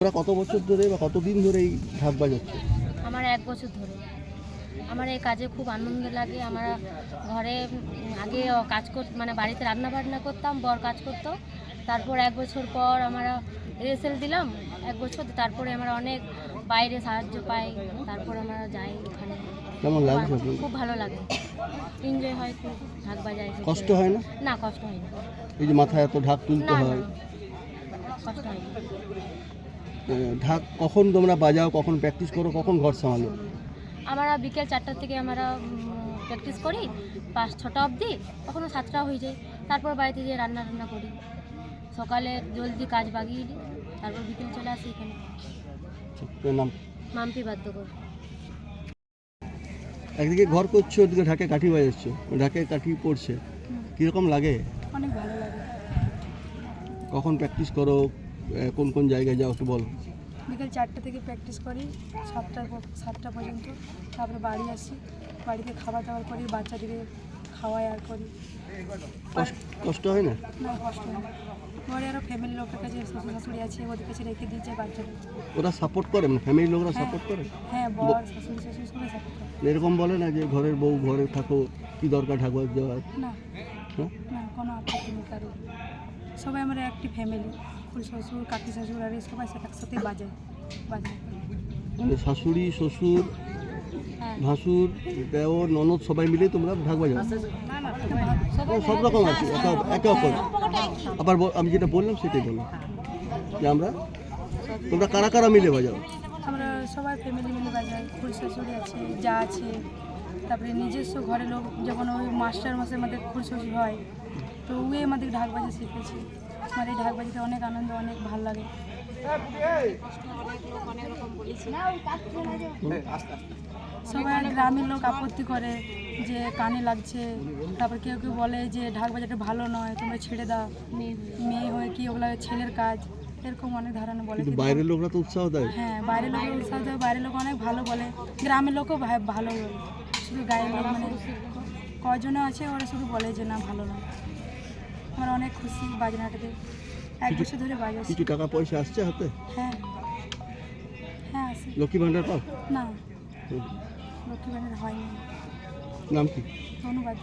কত বছর ধরে বা কতদিন ধরে এই ঢাক বাজাচ্ছে? আমার এক বছর ধরে। আমার এই কাজে খুব আনন্দ লাগে। আমরা ঘরে আগে কাজ কর মানে বাড়িতে রান্না বান্না করতাম বর কাজ করতো। তারপর এক বছর পর আমরা রেসেল দিলাম। এক বছর তারপরে আমরা অনেক বাইরে সাহায্য পাই। তারপর আমরা যাই ওখানে। কেমন লাগছে খুব ভালো লাগে। এনজয় হয় খুব। ঢাক বাজাই কষ্ট হয় না? না কষ্ট হয় না। এই যে মাথায় এত ঢাক তুলতে হয়। কষ্ট হয় না। ঢাক কখন তোমরা বাজাও কখন প্র্যাকটিস করো কখন ঘর সামালো আমরা বিকেল চারটার থেকে আমরা প্র্যাকটিস করি পাঁচ ছটা অবধি কখনো সাতটা হয়ে যায়। তারপর বাড়িতে যেয়ে রান্না টান্না করি। সকালে জলদি কাজ বাগিয়ে দিই তারপর বিকেল চলে আসি এখানে। বাধ্য মাম্পি বাধ্যকর একদিকে ঘর করছ ওদিকে ঢাকে কাঠি বাজাচ্ছো। ঢাকে কাঠি পড়ছে। কীরকম লাগে? অনেক ভালো লাগে। কখন প্র্যাকটিস করো? কোন কোন জায়গায় যাও একটু বলো। বিকেল চারটে থেকে প্র্যাকটিস করি সাতটা সাতটা পর্যন্ত। তারপরে বাড়ি আসি। বাড়িতে খাবার দাবার করি বাচ্চাদেরকে খাওয়াই আর করি। কষ্ট হয় না? না কষ্ট হয় না। ঘরে আরও ফ্যামিলি লোকের কাছে শ্বশুর শাশুড়ি আছে ওদের কাছে রেখে দিয়েছে বাচ্চাদের। ওরা সাপোর্ট করে মানে ফ্যামিলির লোকরা হ্যাঁ। সাপোর্ট করে? হ্যাঁ বর শাশুড়ি সবাই সাপোর্ট করে। এরকম বলে না যে ঘরের বউ ঘরে থাকো কি দরকার ঢাক বাজাওয়ার না। হ্যাঁ? না কোনো আপত্তি নেই কারও সবাই আমরা একটি ফ্যামিলি ফুল শ্বশুর কাকি শ্বশুর আর সবাই সাথে একসাথেই বাজায় বাজায় মানে শাশুড়ি শ্বশুর হ্যাঁ। ভাসুর দেওর ননদ সবাই মিলে তোমরা ঢাক বাজাও। সব রকম আছে একে- অপর। আবার আমি যেটা বললাম সেটাই বললাম যে আমরা তোমরা কারা কারা মিলে বাজাও? আমরা সবাই ফ্যামিলি মিলে বাজাই ফুল শাশুড়ি আছে যা আছে। তারপরে নিজস্ব ঘরে লোক যখন ওই মাস্টার মাসের মধ্যে ফুল শ্বশুর হয় তো ওই আমাদের ঢাক বাজা শিখেছি। আমার এই ঢাক বাজাতে অনেক আনন্দ অনেক ভালো লাগে। সবাই গ্রামের লোক আপত্তি করে যে কানে লাগছে। তারপর কেউ কেউ বলে যে ঢাক বাজাটা ভালো নয় তোমরা ছেড়ে দাও। মেয়ে হয়ে কি ওগুলো ছেলের কাজ? এরকম অনেক ধারণা বলে বাইরের লোকরা তো উৎসাহ দেয়। হ্যাঁ বাইরের লোক উৎসাহ দেয় বাইরের লোক অনেক ভালো বলে। গ্রামের লোকও ভালো বলে। শুধু গায়ের লোক মানে কজনে আছে ওরা শুধু বলে যে না ভালো না আমরা অনেক খুশি বাজনাটাতে এক বছর ধরে বাজাচ্ছি কিছু টাকা পয়সা আসছে হাতে? হ্যাঁ। হ্যাঁ আসে লক্ষ্মী ভান্ডার পাও? না। লক্ষ্মী ভাণ্ডার হয়নি। নাম কি? ধন্যবাদ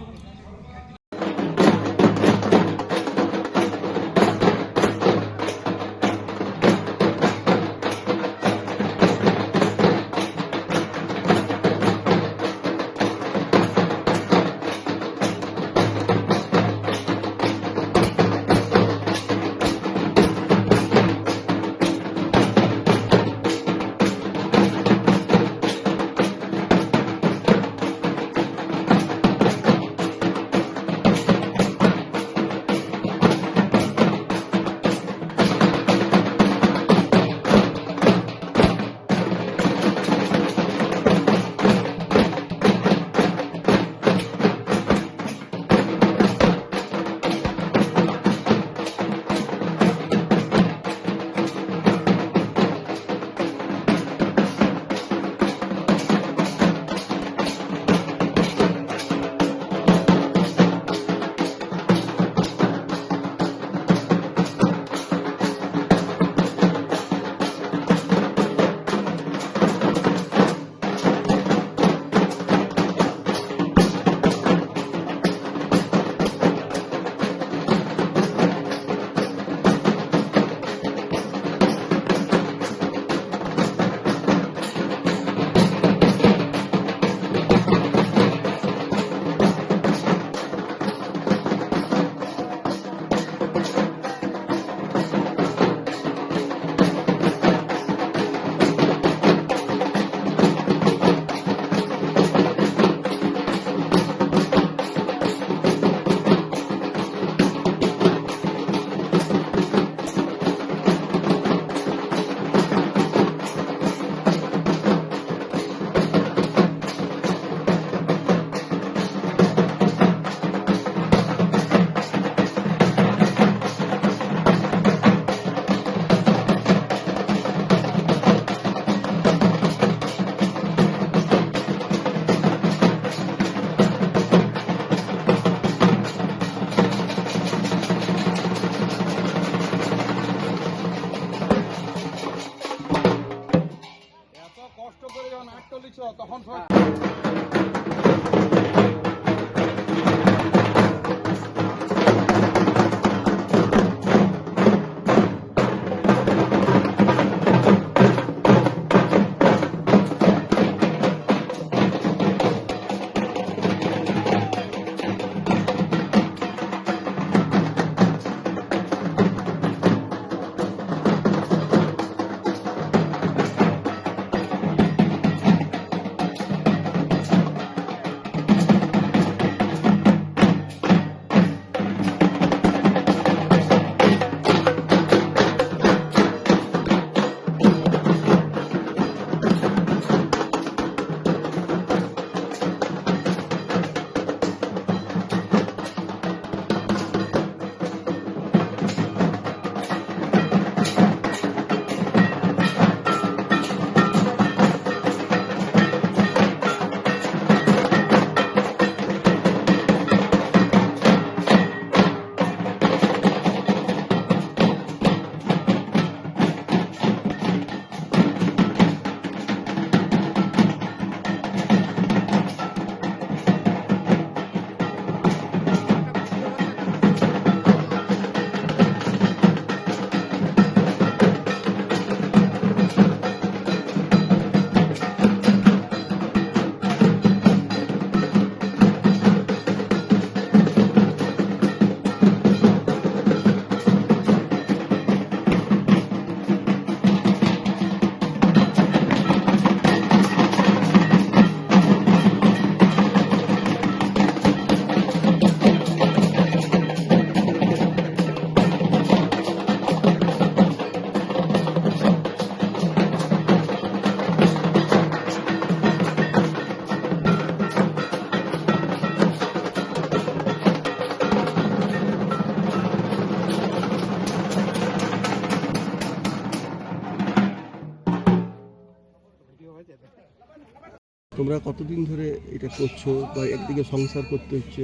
তোমরা কতদিন ধরে এটা করছ বা একদিকে সংসার করতে হচ্ছে,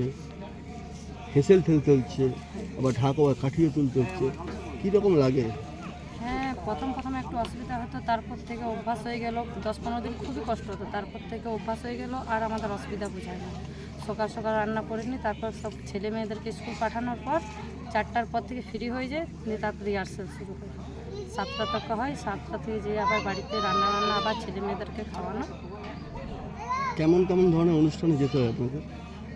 হেসেল ঠেলতে হচ্ছে, আবার ঢাকা কাঠিয়ে তুলতে হচ্ছে, কীরকম লাগে? হ্যাঁ প্রথম প্রথম একটু অসুবিধা হতো, তারপর থেকে অভ্যাস হয়ে গেল, দশ পনেরো দিন খুবই কষ্ট হতো, তারপর থেকে অভ্যাস হয়ে গেল, আর আমাদের অসুবিধা বোঝায় না। সকাল সকাল রান্না করে নিই, তারপর সব ছেলে মেয়েদেরকে স্কুল পাঠানোর পর চারটার পর থেকে ফ্রি হয়ে যায় দিয়ে তারপর রিহার্সেল শুরু করি। সাতটা তক হয়, সাতটা থেকে যেয়ে আবার বাড়িতে রান্না রান্না আবার ছেলে মেয়েদেরকে খাওয়ানো। কেমন কেমন ধরনের অনুষ্ঠানে যেতে হয় আপনাকে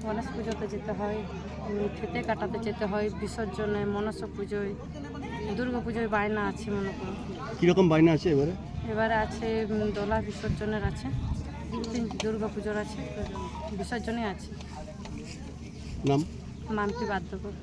গণেশ পুজোতে যেতে হয় খেতে কাটাতে যেতে হয় বিসর্জনে মনসা পুজোয় দুর্গা পুজোয় বায়না আছে মনে করুন কীরকম বায়না আছে এবারে? এবারে আছে দোলা বিসর্জনের আছে দুর্গা পুজোর আছে বিসর্জনে আছে। নাম? মাম্পি বাধ্যকর